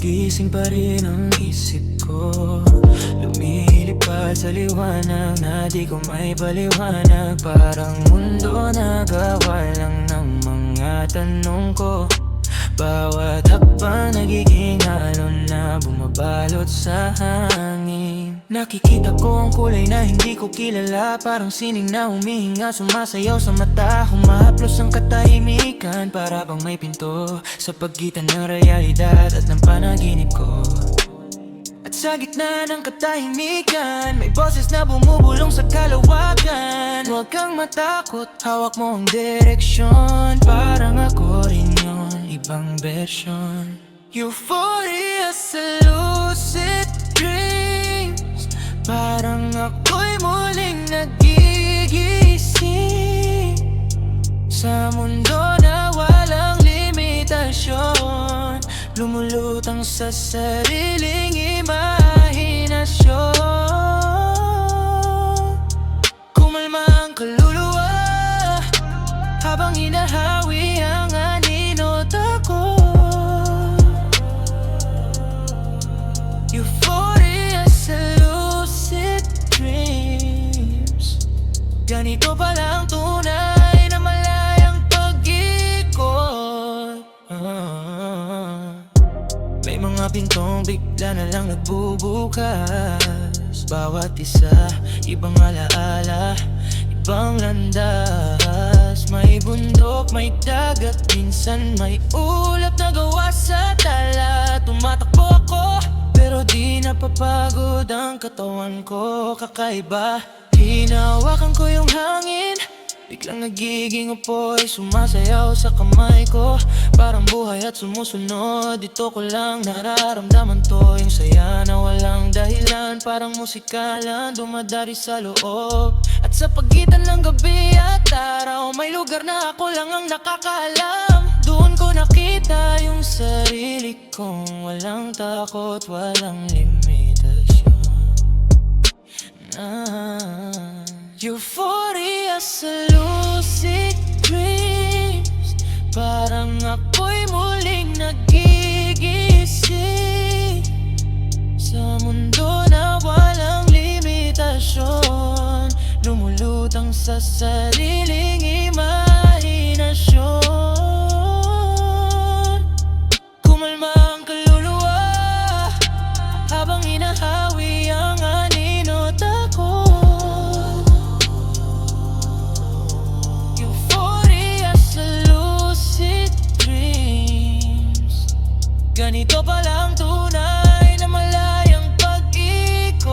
gising pa rin ang isip ko. Lumilipad sa liwanag na di ko may paliwanag. Parang mundo na gawa lang ng mga tanong ko. Bawat hakbang nagiging alon na bumabalot sa hangin Nakikita ko ang kulay na hindi ko kilala. Parang sining na humihinga Sumasayaw sa mata. Humahaplos ang katahimikan Para bang may pinto Sa pagitan ng realidad at ng panaginip ko. At sa gitna ng katahimikan May boses na bumubulong sa kalawakan. Huwag kang matakot, hawak mo ang direksyon. Parang ako rin yun, ibang version. Euphoria sa lucid dreams Parang ako'y muling nagigising Sa mundo na walang limitasyon. Lumulutang sa sariling imahinasyon Ganito pala ang tunay na malayang pag-ikot. Ah. May mga pintong bigla na lang nagbubukas. Bawat isa, ibang alaala, ibang landas. May bundok, may dagat, minsan may ulap na gawa sa tala. Tumatakbo ako, pero di napapagod ang katawan ko. Kakaiba, hinawakan ko yung hangin. Biglang nagiging apoy Sumasayaw sa kamay ko. Parang buhay at sumusunod Dito ko lang nararamdaman to. Yung saya na walang dahilan Parang musika lang dumadari sa loob. At sa pagitan ng gabi at araw May lugar na ako lang ang nakakaalam. Doon ko nakita yung sarili kong Walang takot, walang limitasyon Euphoria sa lucid dreams. Parang ako'y muling nagigising. Sa mundo na walang limitasyon Lumulutang sa sariling Ganito pala ang tunay na malayang pag-ikot.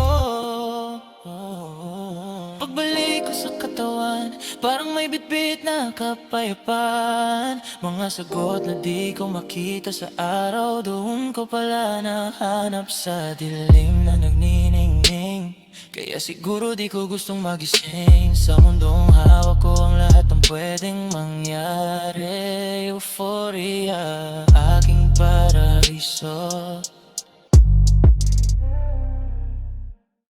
Pagbalik ko sa katawan Parang may bitbit na kapayapaan. Mga sagot na di ko makita sa araw Doon ko pala nahanap sa dilim na nagniningning. Kaya siguro di ko gustong magising. Sa mundong hawak ko ang lahat ng pwedeng mangyari. Euphoria, aking paraiso